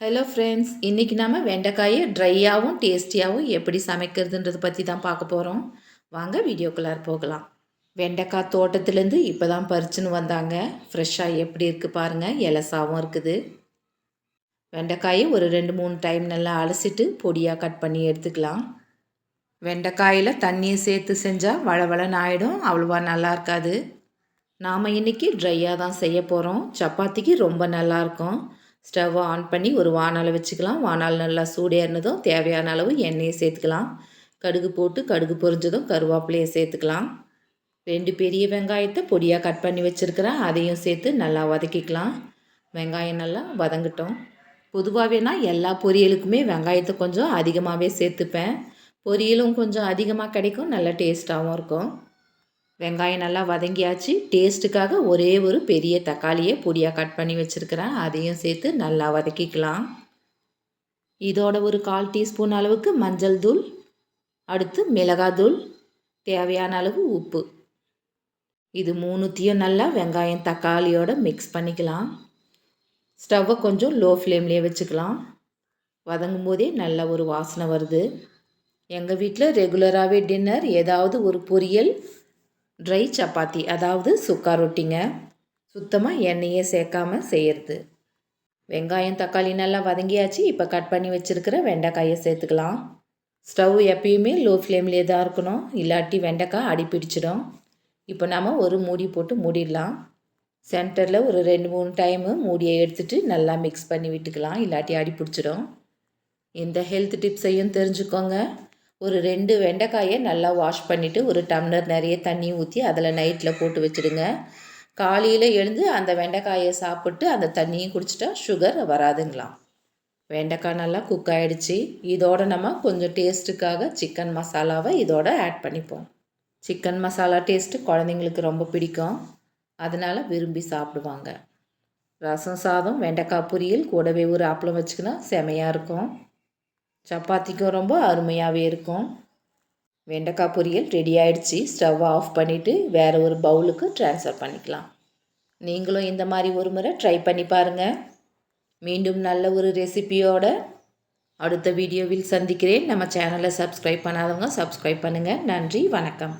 Hello friends இன்றைக்கி நம்ம வெண்டைக்காயை ட்ரையாகவும் டேஸ்டியாகவும் எப்படி சமைக்கிறதுன்றதை பற்றி தான் பார்க்க போகிறோம் வாங்க வீடியோக்குள்ளார் போகலாம். வெண்டைக்காய் தோட்டத்துலேருந்து இப்போ தான் பறிச்சுன்னு வந்தாங்க. ஃப்ரெஷ்ஷாக எப்படி இருக்குது பாருங்கள் எலசாகவும் இருக்குது. வெண்டைக்காயை ஒரு ரெண்டு மூணு டைம் நல்லா அலசிட்டு பொடியாக கட் பண்ணி எடுத்துக்கலாம். வெண்டைக்காயில் தண்ணியை சேர்த்து செஞ்சால் வளவளன்னு ஆகிடும் அவ்வளோவா நல்லா இருக்காது. நாம் இன்றைக்கி ட்ரையாக தான் செய்ய போகிறோம் சப்பாத்திக்கு ரொம்ப நல்லாயிருக்கும் ஸ்டவ்வை ஆன் பண்ணி ஒரு வானால் வச்சுக்கலாம். வானால் நல்லா சூடேறினதும் தேவையான அளவு எண்ணெயை சேர்த்துக்கலாம். கடுகு போட்டு கடுகு பொரிஞ்சதும் கருவேப்பிலையை சேர்த்துக்கலாம். ரெண்டு பெரிய வெங்காயத்தை பொடியாக கட் பண்ணி வச்சுருக்கிறேன். அதையும் சேர்த்து நல்லா வதக்கிக்கலாம். வெங்காயம் நல்லா வதங்கட்டும். பொதுவாகவே நான் எல்லா பொரியலுக்குமே வெங்காயத்தை கொஞ்சம் அதிகமாகவே சேர்த்துப்பேன். பொரியலும் கொஞ்சம் அதிகமாக கிடைக்கும். நல்ல டேஸ்ட்டாகவும் இருக்கும். வெங்காயம் நல்லா வதங்கியாச்சு. டேஸ்ட்டுக்காக ஒரே ஒரு பெரிய தக்காளியை பொடியாக கட் பண்ணி வச்சுருக்கிறேன். அதையும் சேர்த்து நல்லா வதக்கிக்கலாம். இதோட ஒரு கால் டீஸ்பூன் அளவுக்கு மஞ்சள் தூள் அடுத்து மிளகாத்தூள் தேவையான அளவு உப்பு. இது மூணுத்தையும் நல்லா வெங்காயம் தக்காளியோட மிக்ஸ் பண்ணிக்கலாம். ஸ்டவ்வை கொஞ்சம் லோ ஃப்ளேம்லேயே வச்சுக்கலாம். வதங்கும் போதே நல்ல ஒரு வாசனை வருது. எங்கள் வீட்டில் ரெகுலராகவே டின்னர் ஏதாவது ஒரு பொரியல் ட்ரை சப்பாத்தி அதாவது சுக்கா ரொட்டிங்க. சுத்தமாக எண்ணெயே சேர்க்காம செய்கிறது வெங்காயம் தக்காளி நல்லா வதங்கியாச்சு. இப்போ கட் பண்ணி வச்சுருக்கிற வெண்டைக்காயை சேர்த்துக்கலாம். ஸ்டவ் எப்பயுமே லோ ஃப்ளேம்லேயே தான் இருக்கணும். இல்லாட்டி வெண்டைக்காய் அடி பிடிச்சிடும் இப்போ நாம் ஒரு மூடி போட்டு மூடிடலாம். சென்டரில் ஒரு ரெண்டு மூணு டைமு மூடியை எடுத்துகிட்டு நல்லா மிக்ஸ் பண்ணி விட்டுக்கலாம். இல்லாட்டி அடி பிடிச்சிடும் இந்த ஹெல்த் டிப்ஸையும் தெரிஞ்சுக்கோங்க. ஒரு ரெண்டு வெண்டைக்காயை நல்லா வாஷ் பண்ணிவிட்டு ஒரு டம்ளர் நிறைய தண்ணி ஊற்றி அதில் நைட்டில் போட்டு வச்சுடுங்க. காலையில் எழுந்து அந்த வெண்டைக்காயை சாப்பிட்டு அந்த தண்ணியும் குடிச்சிட்டா சுகர் வராதுங்களாம். வெண்டைக்காய் நல்லா குக் ஆகிடுச்சி இதோட நம்ம கொஞ்சம் டேஸ்ட்டுக்காக சிக்கன் மசாலாவை இதோட ஆட் பண்ணிப்போம். சிக்கன் மசாலா டேஸ்ட்டு குழந்தைங்களுக்கு ரொம்ப பிடிக்கும். அதனால் விரும்பி சாப்பிடுவாங்க. ரசம் சாதம் வெண்டைக்காய் பொரியல் கூடவே ஒரு அப்பளம் வச்சுக்கினா செமையாக இருக்கும். சப்பாத்திக்கும் ரொம்ப அருமையாகவே இருக்கும். வெண்டைக்காய் பொரியல் ரெடி ஆகிடுச்சி ஸ்டவ்வை ஆஃப் பண்ணிவிட்டு வேறு ஒரு பவுலுக்கு ட்ரான்ஸ்ஃபர் பண்ணிக்கலாம். நீங்களும் இந்த மாதிரி ஒரு முறை ட்ரை பண்ணி பாருங்கள் மீண்டும் நல்ல ஒரு ரெசிபியோட அடுத்த வீடியோவில் சந்திக்கிறேன். நம்ம சேனலை சப்ஸ்கிரைப் பண்ணாதவங்க சப்ஸ்கிரைப் பண்ணுங்கள் நன்றி வணக்கம்.